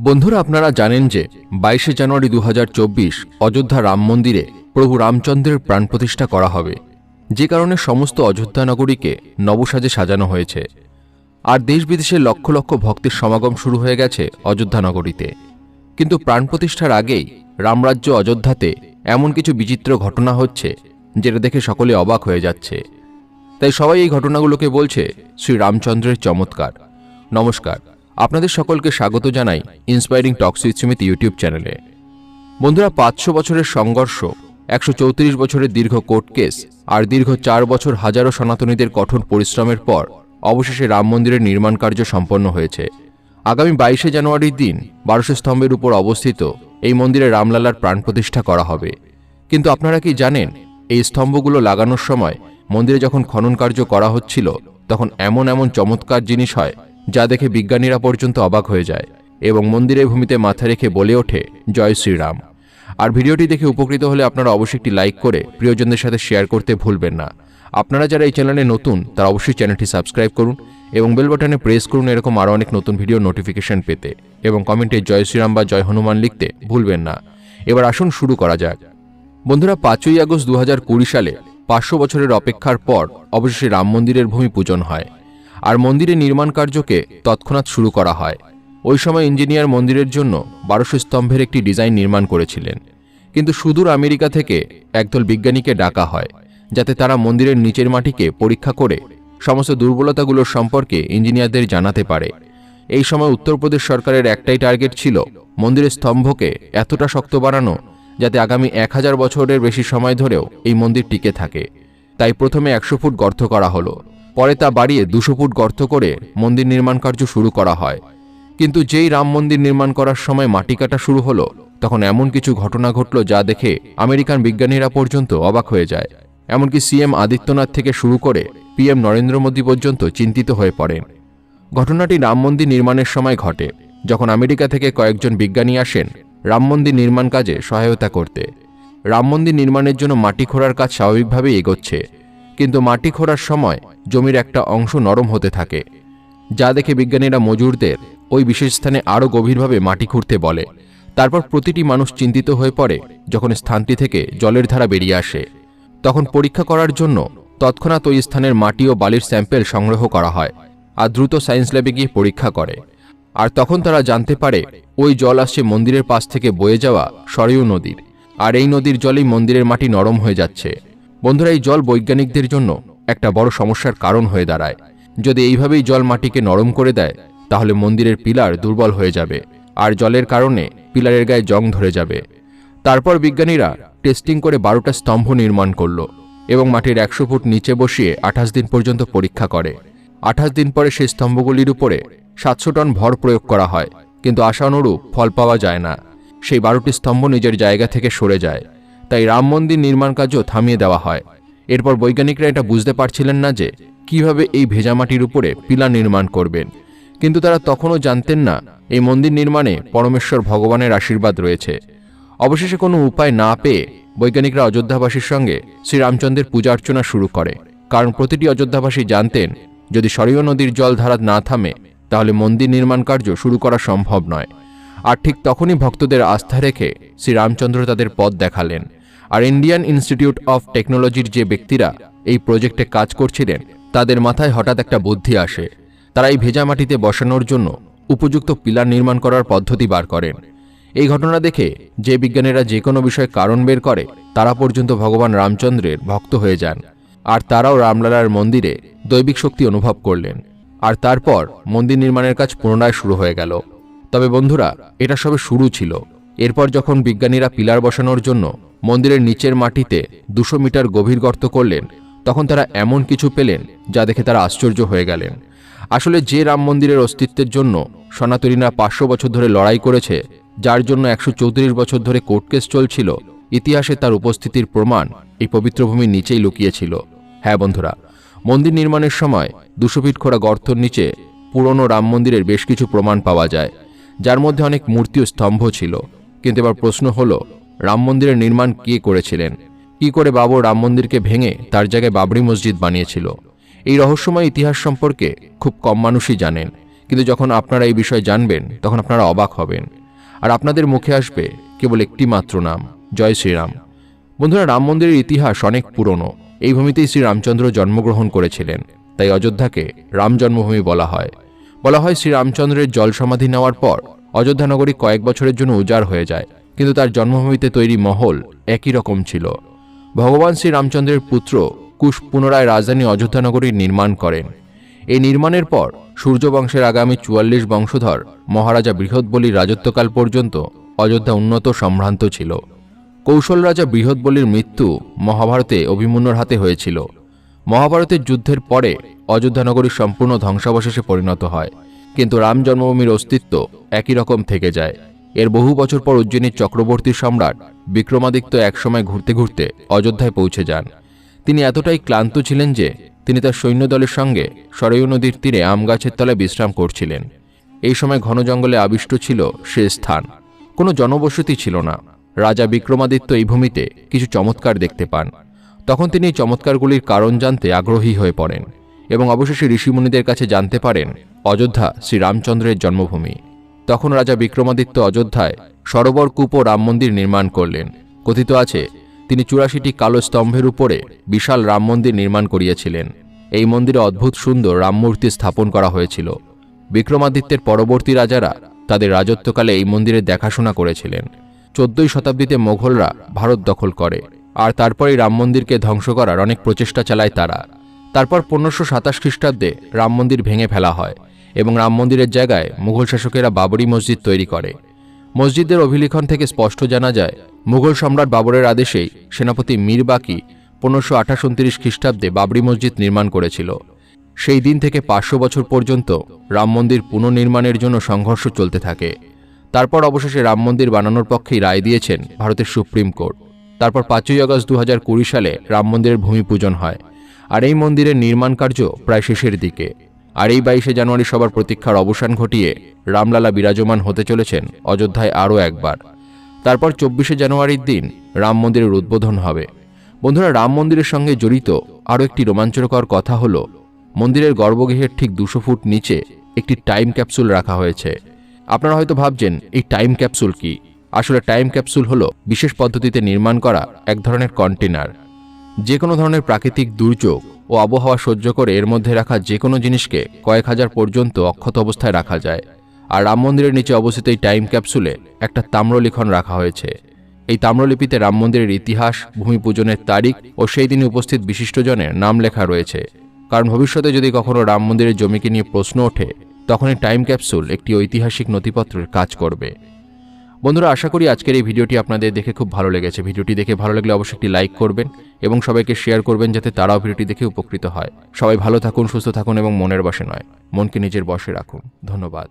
বন্ধুরা, আপনারা জানেন যে বাইশে জানুয়ারি দু হাজার চব্বিশ অযোধ্যা রাম মন্দিরে প্রভু রামচন্দ্রের প্রাণ প্রতিষ্ঠা করা হবে। যে কারণে সমস্ত অযোধ্যা নগরীকে নবসাজে সাজানো হয়েছে। আর দেশ বিদেশের লক্ষ লক্ষ ভক্তের সমাগম শুরু হয়ে গেছে অযোধ্যা নগরীতে। কিন্তু প্রাণ প্রতিষ্ঠার আগেই রামরাজ্য অযোধ্যাতে এমন কিছু বিচিত্র ঘটনা হচ্ছে, যেটা দেখে সকলে অবাক হয়ে যাচ্ছে। তাই সবাই এই ঘটনাগুলোকে বলছে শ্রী রামচন্দ্রের চমৎকার। নমস্কার। আপনাদের সকলকে স্বাগত জানাই inspiring talks with Sumit YouTube চ্যানেলে বন্ধুরা, পাঁচশো বছরের সংঘর্ষ, একশো চৌত্রিশ বছরের দীর্ঘ কোর্ট কেস আর দীর্ঘ চার বছর হাজারো সনাতনীদের কঠোর পরিশ্রমের পর অবশেষে রাম মন্দিরের নির্মাণ কার্য সম্পন্ন হয়েছে। আগামী বাইশে জানুয়ারির দিন বারোশো স্তম্ভের উপর অবস্থিত এই মন্দিরে রামলালার প্রাণ প্রতিষ্ঠা করা হবে। কিন্তু আপনারা কি জানেন, এই স্তম্ভগুলো লাগানোর সময় মন্দিরে যখন খনন কার্য করা হচ্ছিল, তখন এমন এমন চমৎকার জিনিস হয় যা দেখে বিজ্ঞানীরা পর্যন্ত অবাক হয়ে যায় এবং মন্দিরের ভূমিতে মাথা রেখে বলে ওঠে, জয় শ্রীরাম। আর ভিডিওটি দেখে উপকৃত হলে আপনারা অবশ্যই একটি লাইক করে প্রিয়জনদের সাথে শেয়ার করতে ভুলবেন না। আপনারা যারা এই চ্যানেলে নতুন, তারা অবশ্যই চ্যানেলটি সাবস্ক্রাইব করুন এবং বেল বাটনে প্রেস করুন এরকম আরও অনেক নতুন ভিডিও নোটিফিকেশন পেতে এবং কমেন্টে জয় শ্রীরাম বা জয় হনুমান লিখতে ভুলবেন না। এবার আসুন শুরু করা যাক। বন্ধুরা, পাঁচই আগস্ট দু হাজার কুড়ি সালে পাঁচশো বছরের অপেক্ষার পর অবশেষে রাম মন্দিরের ভূমি পূজন হয়। আর মন্দিরের নির্মাণ কার্যকে তৎক্ষণাৎ শুরু করা হয়। ওই সময় ইঞ্জিনিয়ার মন্দিরের জন্য বারোশো স্তম্ভের একটি ডিজাইন নির্মাণ করেছিলেন। কিন্তু সুদূর আমেরিকা থেকে একদল বিজ্ঞানীকে ডাকা হয়, যাতে তারা মন্দিরের নিচের মাটিকে পরীক্ষা করে সমস্ত দুর্বলতাগুলোর সম্পর্কে ইঞ্জিনিয়ারদের জানাতে পারে। এই সময় উত্তরপ্রদেশ সরকারের একটাই টার্গেট ছিল মন্দিরের স্তম্ভকে এতটা শক্ত বানানো যাতে আগামী এক হাজার বছরের বেশি সময় ধরেও এই মন্দির টিকে থাকে। তাই প্রথমে একশো ফুট গর্ত করা হলো। পরে তা বাড়িয়ে দুশো ফুট গর্ত করে মন্দির নির্মাণ কার্য শুরু করা হয়। কিন্তু যেই রাম মন্দির নির্মাণ করার সময় মাটি কাটা শুরু হলো, তখন এমন কিছু ঘটনা ঘটল যা দেখে আমেরিকান বিজ্ঞানীরা পর্যন্ত অবাক হয়ে যায়। এমনকি সিএম আদিত্যনাথ থেকে শুরু করে পিএম নরেন্দ্র মোদী পর্যন্ত চিন্তিত হয়ে পড়েন। ঘটনাটি রাম মন্দির নির্মাণের সময় ঘটে, যখন আমেরিকা থেকে কয়েকজন বিজ্ঞানী আসেন রাম মন্দির নির্মাণ কাজে সহায়তা করতে। রাম মন্দির নির্মাণের জন্য মাটি খোঁড়ার কাজ স্বাভাবিকভাবেই এগোচ্ছে। কিন্তু মাটি খোঁড়ার সময় জমির একটা অংশ নরম হতে থাকে। যা দেখে বিজ্ঞানীরা মজুরদের ওই বিশেষ স্থানে আরও গভীরভাবে মাটি খুঁড়তে বলে। তারপর প্রতিটি মানুষ চিন্তিত হয়ে পড়ে যখন স্থানটি থেকে জলের ধারা বেরিয়ে আসে। তখন পরীক্ষা করার জন্য তৎক্ষণাৎ ওই স্থানের মাটি ও বালির স্যাম্পেল সংগ্রহ করা হয় আর দ্রুত সায়েন্স ল্যাবে গিয়ে পরীক্ষা করে। আর তখন তারা জানতে পারে ওই জল আসছে মন্দিরের পাশ থেকে বয়ে যাওয়া সরেয়ু নদীর। আর এই নদীর জলেই মন্দিরের মাটি নরম হয়ে যাচ্ছে। বন্ধুরা, এই জল বৈজ্ঞানিকদের জন্য একটা বড় সমস্যার কারণ হয়ে দাঁড়ায়। যদি এইভাবেই জল মাটিকে নরম করে দেয়, তাহলে মন্দিরের পিলার দুর্বল হয়ে যাবে, আর জলের কারণে পিলারের গায়ে জং ধরে যাবে। তারপর বিজ্ঞানীরা টেস্টিং করে বারোটা স্তম্ভ নির্মাণ করল এবং মাটির একশো ফুট নিচে বসিয়ে আঠাশ দিন পর্যন্ত পরীক্ষা করে। আঠাশ দিন পরে সেই স্তম্ভগুলির উপরে সাতশো টন ভর প্রয়োগ করা হয়, কিন্তু আশানুরূপ ফল পাওয়া যায় না। সেই বারোটি স্তম্ভ নিজের জায়গা থেকে সরে যায়। তাই রাম মন্দির নির্মাণ কাজও থামিয়ে দেওয়া হয়। এরপর বৈজ্ঞানিকরা এটা বুঝতে পারছিলেন না যে, কীভাবে এই ভেজা মাটির উপরে পিলার নির্মাণ করবেন। কিন্তু তারা তখনও জানতেন না, এই মন্দির নির্মাণে পরমেশ্বর ভগবানের আশীর্বাদ রয়েছে। অবশেষে কোনো উপায় না পেয়ে বৈজ্ঞানিকরা অযোধ্যাবাসীর সঙ্গে শ্রীরামচন্দ্রের পূজা অর্চনা শুরু করে। কারণ প্রতিটি অযোধ্যাবাসী জানতেন, যদি সরীয় নদীর জল ধারা না থামে, তাহলে মন্দির নির্মাণ কার্য শুরু করা সম্ভব নয়। আর ঠিক তখনই ভক্তদের আস্থা রেখে শ্রীরামচন্দ্র তাদের পথ দেখালেন। আর ইন্ডিয়ান ইনস্টিটিউট অফ টেকনোলজির যে ব্যক্তিরা এই প্রজেক্টে কাজ করছিলেন, তাদের মাথায় হঠাৎ একটা বুদ্ধি আসে। তারা এই ভেজা মাটিতে বসানোর জন্য উপযুক্ত পিলার নির্মাণ করার পদ্ধতি বার করেন। এই ঘটনা দেখে যে বিজ্ঞানীরা যে কোনো বিষয়ে কারণ বের করে, তারা পর্যন্ত ভগবান রামচন্দ্রের ভক্ত হয়ে যান। আর তারাও রামলালার মন্দিরে দৈবিক শক্তি অনুভব করলেন। আর তারপর মন্দির নির্মাণের কাজ পুনরায় শুরু হয়ে গেল। তবে বন্ধুরা, এটা সবে শুরু ছিল। এরপর যখন বিজ্ঞানীরা পিলার বসানোর জন্য মন্দিরের নিচের মাটিতে দুশো মিটার গভীর গর্ত করলেন, তখন তারা এমন কিছু পেলেন যা দেখে তারা আশ্চর্য হয়ে গেলেন। আসলে যে রাম মন্দিরের অস্তিত্বের জন্য সনাতনীরা পাঁচশো বছর ধরে লড়াই করেছে, যার জন্য একশো চৌত্রিশ বছর ধরে কোর্ট কেস চলছিল, ইতিহাসে তার উপস্থিতির প্রমাণ এই পবিত্র ভূমির নিচেই লুকিয়েছিল। হ্যাঁ বন্ধুরা, মন্দির নির্মাণের সময় দুশো ফিট খোঁড়া গর্তর নিচে পুরনো রাম মন্দিরের বেশ কিছু প্রমাণ পাওয়া যায়, যার মধ্যে অনেক মূর্তি ও স্তম্ভ ছিল। কিন্তু এবার প্রশ্ন হলো রাম মন্দিরের নির্মাণ কে করেছিলেন? কি করে বাবর রাম মন্দিরকে ভেঙে তার জায়গায় বাবরি মসজিদ বানিয়েছিল? এই রহস্যময় ইতিহাস সম্পর্কে খুব কম মানুষই জানেন। কিন্তু যখন আপনারা এই বিষয়ে জানবেন, তখন আপনারা অবাক হবেন। আর আপনাদের মুখে আসবে কেবল একটি মাত্র নাম, জয় শ্রীরাম। বন্ধুরা, রাম মন্দিরের ইতিহাস অনেক পুরনো। এই ভূমিতেই শ্রীরামচন্দ্র জন্মগ্রহণ করেছিলেন। তাই অযোধ্যাকে রাম জন্মভূমি বলা হয়। বলা হয় শ্রীরামচন্দ্রের জল সমাধি নেওয়ার পর অযোধ্যা নগরী কয়েক বছরের জন্য উজাড় হয়ে যায়। কিন্তু তার জন্মভূমিতে তৈরি মহল একই রকম ছিল। ভগবান শ্রীরামচন্দ্রের পুত্র কুশ পুনরায় রাজধানী অযোধ্যা নগরীর নির্মাণ করেন। এই নির্মাণের পর সূর্যবংশের আগামী চুয়াল্লিশ বংশধর মহারাজা বৃহৎবলীর রাজত্বকাল পর্যন্ত অযোধ্যা উন্নত সম্ভ্রান্ত ছিল। কৌশল রাজা বৃহৎবলীর মৃত্যু মহাভারতে অভিমন্যুর হাতে হয়েছিল। মহাভারতের যুদ্ধের পরে অযোধ্যা নগরী সম্পূর্ণ ধ্বংসাবশেষে পরিণত হয়। কিন্তু রাম জন্মভূমির অস্তিত্ব একই রকম থেকে যায়। এর বহু বছর পর উজ্জয়িনীর চক্রবর্তী সম্রাট বিক্রমাদিত্য একসময় ঘুরতে ঘুরতে অযোধ্যায় পৌঁছে যান। তিনি এতটাই ক্লান্ত ছিলেন যে তিনি তার সৈন্যদলের সঙ্গে সরয়ু নদীর তীরে আম গাছের তলায় বিশ্রাম করছিলেন। এই সময় ঘন জঙ্গলে আবিষ্ট ছিল সে স্থান। কোনো জনবসতি ছিল না। রাজা বিক্রমাদিত্য এই ভূমিতে কিছু চমৎকার দেখতে পান। তখন তিনি এই চমৎকারগুলির কারণ জানতে আগ্রহী হয়ে পড়েন এবং অবশেষে ঋষিমুনিদের কাছে জানতে পারেন অযোধ্যা শ্রীরামচন্দ্রের জন্মভূমি। তখন রাজা বিক্রমাদিত্য অযোধ্যায় সরোবর কূপ রাম মন্দির নির্মাণ করলেন। কথিত আছে, তিনি চুরাশিটি কালো স্তম্ভের উপরে বিশাল রাম মন্দির নির্মাণ করিয়েছিলেন। এই মন্দিরে অদ্ভুত সুন্দর রামমূর্তি স্থাপন করা হয়েছিল। বিক্রমাদিত্যের পরবর্তী রাজারা তাদের রাজত্বকালে এই মন্দিরের দেখাশোনা করেছিলেন। চোদ্দই শতাব্দীতে মোঘলরা ভারত দখল করে, আর তারপরেই রাম মন্দিরকে ধ্বংস করার অনেক প্রচেষ্টা চালায় তারা। তারপর পনেরোশো সাতাশ খ্রিস্টাব্দে রাম মন্দির ভেঙে ফেলা হয়। এবং রাম মন্দিরের জায়গায় মুঘল শাসকেরা বাবরি মসজিদ তৈরি করে। মসজিদের অভিলিখন থেকে স্পষ্ট জানা যায়, মুঘল সম্রাট বাবরের আদেশেই সেনাপতি মীর বাকি পনেরোশো আঠাশ উনত্রিশ খ্রিস্টাব্দে বাবরি মসজিদ নির্মাণ করেছিল। সেই দিন থেকে পাঁচশো বছর পর্যন্ত রাম মন্দির পুনর্নির্মাণের জন্য সংঘর্ষ চলতে থাকে। তারপর অবশেষে রাম মন্দির বানানোর পক্ষেই রায় দিয়েছেন ভারতের সুপ্রিম কোর্ট। তারপর পাঁচই আগস্ট দু সালে রাম মন্দিরের ভূমি পূজন হয়, আর এই মন্দিরের নির্মাণ কার্য প্রায় শেষের দিকে। আর এই বাইশে জানুয়ারি সবার প্রতীক্ষার অবসান ঘটিয়ে রামলালা বিরাজমান হতে চলেছেন অযোধ্যায় আরও একবার। তারপর চব্বিশে জানুয়ারির দিন রাম মন্দিরের উদ্বোধন হবে। বন্ধুরা, রাম মন্দিরের সঙ্গে জড়িত আরও একটি রোমাঞ্চকর কথা হল, মন্দিরের গর্ভগৃহের ঠিক দুশো ফুট নিচে একটি টাইম ক্যাপসুল রাখা হয়েছে। আপনারা হয়তো ভাবছেন, এই টাইম ক্যাপসুল কি? আসলে টাইম ক্যাপসুল হলো বিশেষ পদ্ধতিতে নির্মাণ করা এক ধরনের কন্টেনার। যে কোনো ধরনের প্রাকৃতিক দুর্যোগ ও আবহাওয়া সহ্য করে এর মধ্যে রাখা যে কোনো জিনিসকে কয়েক হাজার পর্যন্ত অক্ষত অবস্থায় রাখা যায়। আর রাম মন্দিরের নিচে অবস্থিত এই টাইম ক্যাপসুলে একটা তাম্রলিখন রাখা হয়েছে। এই তাম্রলিপিতে রাম মন্দিরের ইতিহাস, ভূমি পূজনের তারিখ ও সেই দিনে উপস্থিত বিশিষ্টজনের নাম লেখা রয়েছে। কারণ ভবিষ্যতে যদি কখনও রাম মন্দিরের জমিকে নিয়ে প্রশ্ন ওঠে তখন এই টাইম ক্যাপসুল একটি ঐতিহাসিক নথিপত্রের কাজ করবে। বন্ধুরা, আশা করি আজকের এই ভিডিওটি আপনাদের দেখে খুব ভালো লেগেছে। ভিডিওটি দেখে ভালো লাগলে অবশ্যই একটি লাইক করবেন এবং সবাইকে শেয়ার করবেন যাতে তারাও ভিডিওটি দেখে উপকৃত হয়। সবাই ভালো থাকুন, সুস্থ থাকুন এবং মনের বসে নয়, মনকে নিজের বসে রাখুন। ধন্যবাদ।